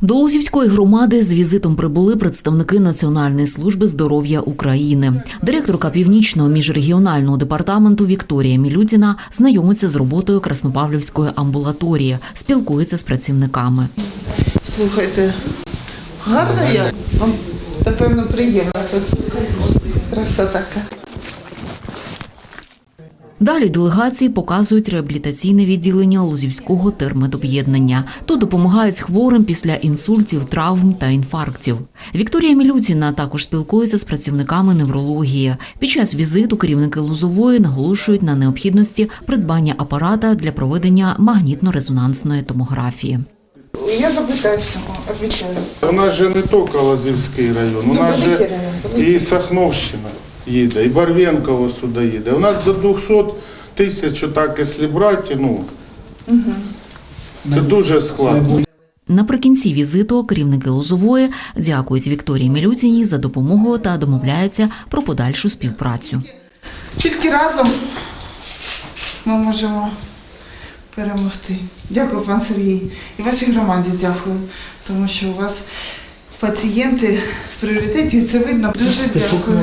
До Лузівської громади з візитом прибули представники Національної служби здоров'я України. Директорка північного міжрегіонального департаменту Вікторія Мілютіна знайомиться з роботою Краснопавлівської амбулаторії, спілкується з працівниками. Слухайте, гарно я. Вам, напевно, приємно тут. Краса така. Далі делегації показують реабілітаційне відділення Лузівського термедоб'єднання. Тут допомагають хворим після інсультів, травм та інфарктів. Вікторія Мілютіна також спілкується з працівниками неврології. Під час візиту керівники Лузової наголошують на необхідності придбання апарата для проведення магнітно-резонансної томографії. Я запитаю обіцяю. У нас же не тільки Лазівський район, у Ну, нас же і Сахновщина їде, і Барвенково сюди їде. У нас до 200 тисяч, отак, якщо брати, ну, це дуже складно. Наприкінці візиту керівники Лозової дякують Вікторії Мілютіній за допомогу та домовляються про подальшу співпрацю. Тільки разом ми можемо перемогти. Дякую, пан Сергій. І вашій громаді дякую, тому що у вас пацієнти в пріоритеті, це видно. Дуже дякую.